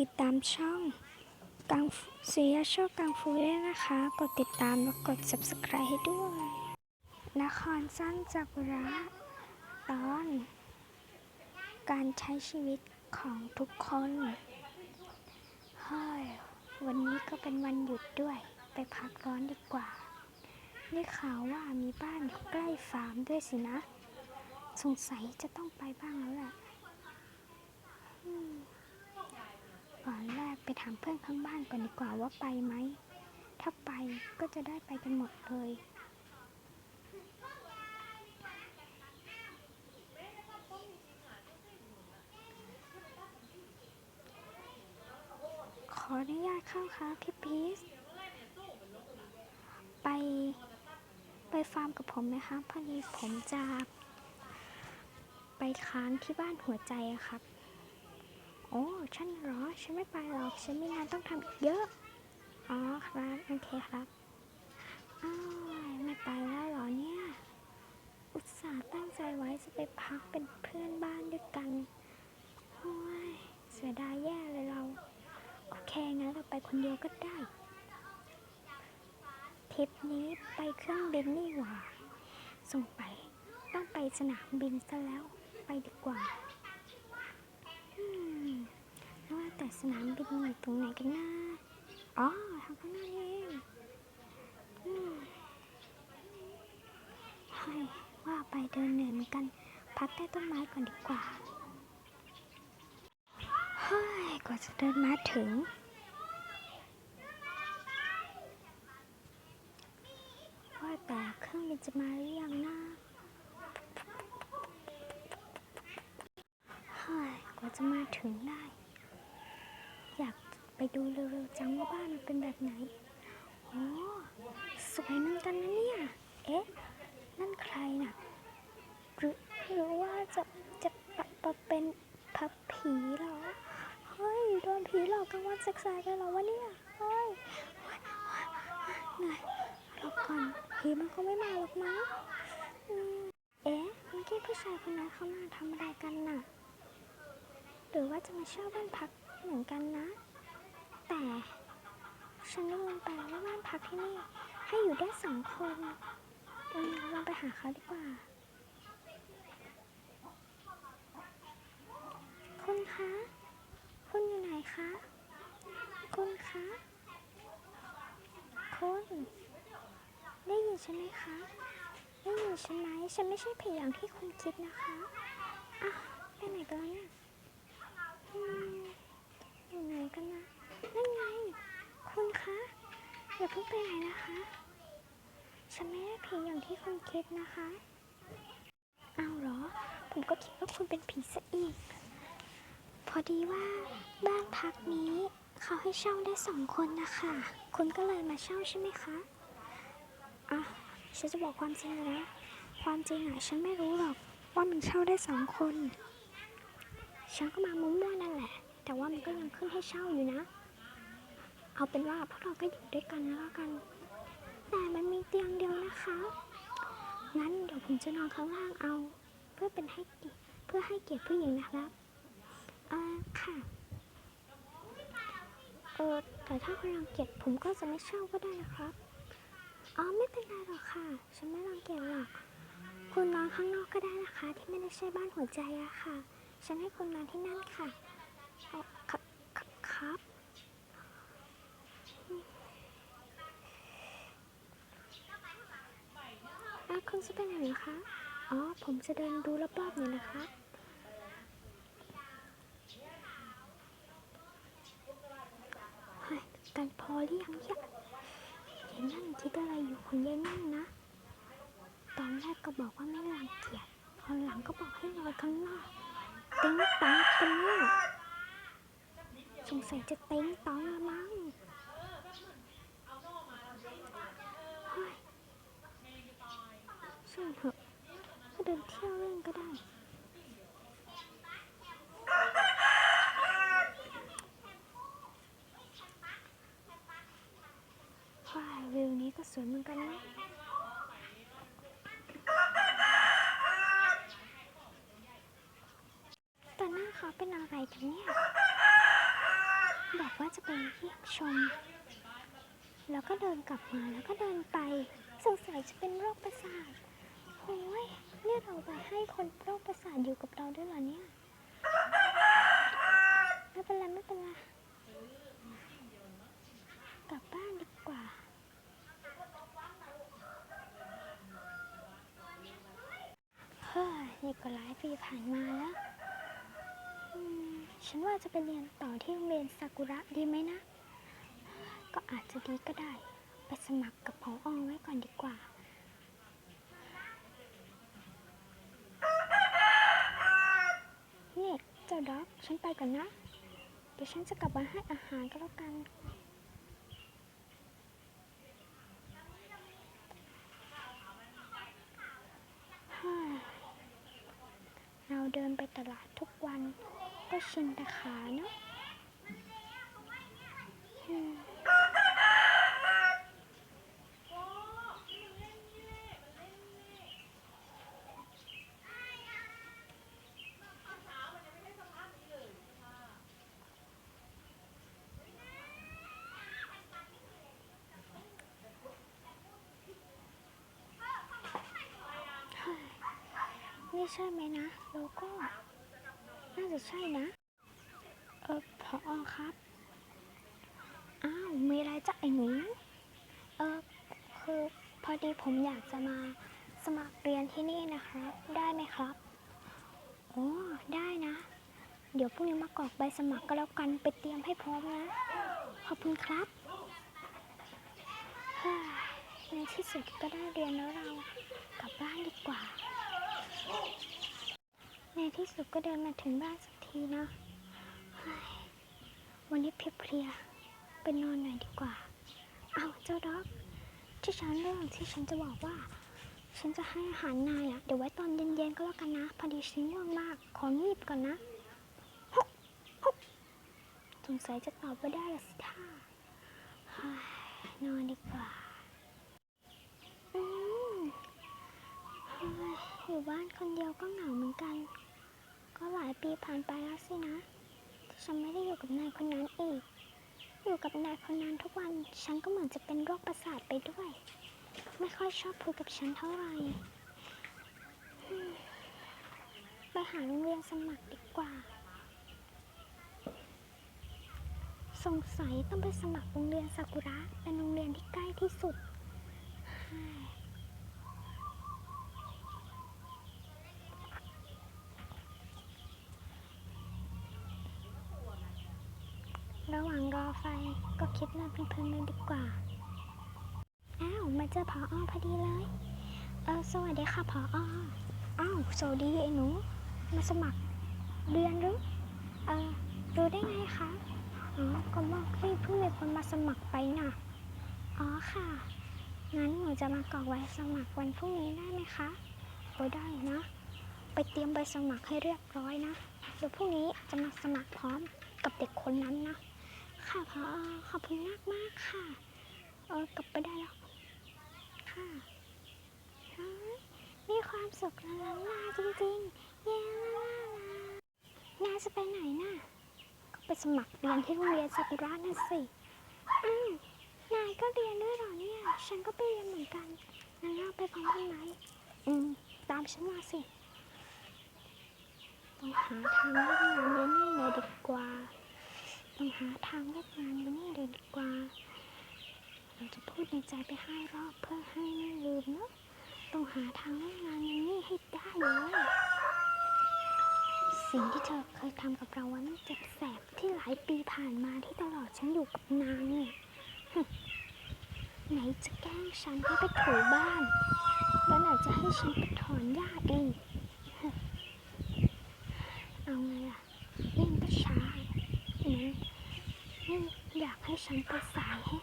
ติดตามช่องกังสุริยะโชคกังฟูด้วยนะคะ กดติดตามและกด subscribe ให้ด้วย นครสั้นจากุระตอน การใช้ชีวิตของทุกคนเฮ้ยวันนี้ก็เป็นวันหยุดด้วย ไปพักร้อนดีกว่า ได้ข่าวว่ามีบ้านอยู่ใกล้ฟาร์มด้วยสินะ สงสัยจะต้องไปบ้างแล้วแหละ ก่อนแรกไปถามเพื่อนข้างบ้านก่อนดีกว่าว่าไปไหม ถ้าไปก็จะได้ไปกันหมดเลย ขออนุญาตเข้าค่ะพี่พีชไป ไปฟาร์มกับผมไหมคะพอดีผมจะ ไปค้างที่บ้านหัวใจครับ อ้ฉันเหรอ ฉันไม่ไปหรอก ฉันมีงานต้องทำอีกเยอะ อ๋อครับ โอเคครับอ้าวไม่ไปแล้วเหรอเนี่ย อุตส่าห์ตั้งใจไว้จะไปพักเป็นเพื่อนบ้านด้วยกันโอ้ยเสียดายแย่เลยเรา โอเคงั้นเราไปคนเดียวก็ได้ทริปนี้ไปเครื่องบินนี่หว่า ส่งไป ต้องไปสนามบินซะแล้ว ไปดีกว่า อืม แต่สนามบินอยู่ตรงไหนกันนะอ๋อทางข้างหน้านี่เองอืมเฮ้ว่าไปเดินเหนื่อยเหมือนกัน พักใต้ต้นไม้ก่อนดีกว่า เฮ้ยกว่าจะเดินมาถึงว่าแต่เครื่องบินจะมาหรือยังนะเฮ้ยกว่าจะมาถึงได้ ดูเร็วๆจังว่าบ้านมันเป็นแบบไหนโอ้สวยเหมือนกันนะเนี่ย เอ๊ะ นั่นใครน่ะ หรือหรือว่าจะจะปะปะเป็นพับผีเหรอ เฮ้ย โดนผีหลอกกลางวันแสกๆเลยเหรอวะเนี่ย เฮ้ยเหนื่อยหลบก่อน ผีมันคงไม่มาหรอกมั้งเอ๊ะเมื่อกี้ผู้ชายคนนั้นเขามาทำอะไรกันน่ะ หรือว่าจะมาเช่าบ้านพักเหมือนกันนะ แต่ฉันได้ยินไปว่าบ้านพักที่นี่ ให้อยู่ได้สองคนเออลองไปหาเขาดีกว่า คุณคะ คุณอยู่ไหนคะ คุณคะ คุณ ได้ยินฉันไหมคะ ได้ยินฉันไหม ฉันไม่ใช่ผีอย่างที่คุณคิดนะคะอ้าวไปไหนกันแล้วเนี่ยอยู่ไหนกันนะ นั่นไง คุณคะอย่าเพิ่งไปไหนนะคะ ฉันไม่ได้ผีอย่างที่คุณคิดนะคะเอาเหรอ ผมก็คิดว่าคุณเป็นผีซะอีก พอดีว่าบ้านพักนี้เขาให้เช่าได้สองคนนะคะ คุณก็เลยมาเช่าใช่ไหมคะอะฉันจะบอกความจริงนะความจริงอะฉันไม่รู้หรอกว่ามันเช่าได้สองคน ฉันก็มามั่วๆนั่นแหละ แต่ว่ามันก็ยังขึ้นให้เช่าอยู่นะ เอาเป็นว่าพวกเราก็อยู่ด้วยกันแล้วกัน แต่มันมีเตียงเดียวนะคะ งั้นเดี๋ยวผมจะนอนข้างล่างเอา เพื่อเป็นให้เพื่อให้เกียรติผู้หญิงนะครับเออค่ะเออแต่ถ้าคุณรังเกียจผมก็จะไม่เช่าก็ได้นะครับอ๋อไม่เป็นไรหรอกค่ะ ฉันไม่รังเกียจหรอกคุณนอนข้างนอกก็ได้นะคะ ที่ไม่ได้ใช่บ้านหัวใจอะค่ะ ฉันให้คุณนอนที่นั่นค่ะอ๋อครับครับครับอะคุณจะไปไหนเหรอคะ อ๋อ ผมจะเดินดูรอบๆเนี่ยนะคะเฮ้กันพอหรือยังเนี่ยยายนั่นคิดอะไรอยู่ของยายนั่นนะ ตอนแรกก็บอกว่าไม่รังเกียจตอนหลังก็บอกให้นอนข้างนอกเต็งตังกันเนี่ยสงสัยจะเต็งตองละมั้งเฮ้ยช่างเถอะก็เดิ นเที่ยวเล่นก็ได้ว่าวิวนี้ก็สวยเหมือนกันนะแต่หน้าเขาเป็นอะไรกันเนี่ยแบบว่าจะไปเยี่ยมชม แล้วก็เดินกลับมาแล้วก็เดินไปสงสัยจะเป็นโรคประสาทโอ้ย นี่เราไปให้คนโรคประสาทอยู่กับเราด้วยเหรอเนี่ย ไม่เป็นไรไม่เป็นไร กลับบ้านดีกว่า เฮ้ยนี่ก็หลายปีผ่านมาแล้วฉันว่าจะไปเรียนต่อที่โรงเรียนซากุระดีไหมนะ ก็อาจจะดีก็ได้ ไปสมัครกับพออไว้ก่อนดีกว่า นี่เจ้าด็อกฉันไปก่อนนะ เดี๋ยวฉันจะกลับมาให้อาหารก็แล้วกันฮ่าเราเดินไปตลาดทุกวันก็ชินแต่ขาเนาะอืม นี่ใช่ไหมนะโลโก้น่าจะใช่นะ เออพออครับ อ้าว มีอะไรจะไอ้หนูเออคือพอดีผมอยากจะมาสมัครเรียนที่นี่นะครับ ได้ไหมครับโอ้ได้นะ เดี๋ยวพรุ่งนี้มากรอกใบสมัครก็แล้วกันไปเตรียมให้พร้อมนะ ขอบคุณครับในที่สุดก็ได้เรียนแล้วเรากลับบ้านดีกว่า ในที่สุดก็เดินมาถึงบ้านสักทีนะเฮ้ยวันนี้เพลียๆไปนอนหน่อยดีกว่า เอาเจ้าด็อกที่ฉันเรื่องที่ฉันจะบอกว่า ฉันจะให้อาหารนายอะ่ะเดี๋ยวไว้ตอนเย็นๆก็แล้วกันนะ พอดีฉันง่วงมาก ของีบก่อนนะฮุบฮุบสงสัยจะตอบไม่ได้ละสิท่านอนดีกว่า อืมเฮ้ย อยู่บ้านคนเดียวก็เหงาเหมือนกัน ก็หลายปีผ่านไปแล้วสินะที่ฉันไม่ได้อยู่กับนายคนนั้นอีก อยู่กับนายคนนั้นทุกวันฉันก็เหมือนจะเป็นโรคประสาทไปด้วย ไม่ค่อยชอบคุยกับฉันเท่าไหร่ไปหาโรงเรียนสมัครดีกว่า สงสัยต้องไปสมัครโรงเรียนซากุระเป็นโรงเรียนที่ใกล้ที่สุดเฮ้ย ระหว่างรอไฟก็คิดเรื่องเพลินๆเลยดีกว่า อ้าว มาเจอพออพอดีเลย เออ สวัสดีค่ะพอออ้าวสวัสดีไอ้หนู มาสมัครเรียนหรือ เออ รู้ได้ไงคะ อ๋อ ก็บอกให้เพิ่งมีคนมาสมัครไปน่ะ อ๋อค่ะ งั้นหนูจะมากรอกใบสมัครวันพรุ่งนี้ได้ไหมคะโอ้ได้นะ ไปเตรียมใบสมัครให้เรียบร้อยนะ เดี๋ยวพรุ่งนี้จะมาสมัครพร้อมกับเด็กคนนั้นนะ ค่ะพอขอบคุณมากมากค่ะ เออกลับไปได้แล้ว ค่ะมีความสุขล้านลาจริงๆ เย้ลาลาน่าจะไปไหนน่ะ ก็ไปสมัครเรียนที่โรงเรียนซากุระน่ะสิ อ้าว นายก็เรียนด้วยเหรอเนี่ย ฉันก็ไปเรียนเหมือนกันงั้นเราไปพร้อมกันไหมอืม ตามฉันมาสิ ต้องหาทางเลือกงานเรียนนี่เลยดีกว่า ต้องหาทางเลือกงานเรียนนี่เลยดีกว่า เราจะพูดในใจไปห้ารอบเพื่อให้ไม่ลืมเนาะต้องหาทางเลือกงานเรียนนี่ให้ได้เลยสิ่งที่เธอเคยทำกับเราไว้มันเจ็บแสบที่หลายปีผ่านมาที่ตลอดฉันอยู่กับนางเนี่ยไหนจะแกล้งฉันให้ไปถูบ้าน แล้วไหนจะให้ฉันไปถอนหญ้าเองฮึเอาไงล่ะเล่นก็ช้าเห็นไหมนี่ อยากให้ฉันไปสายให้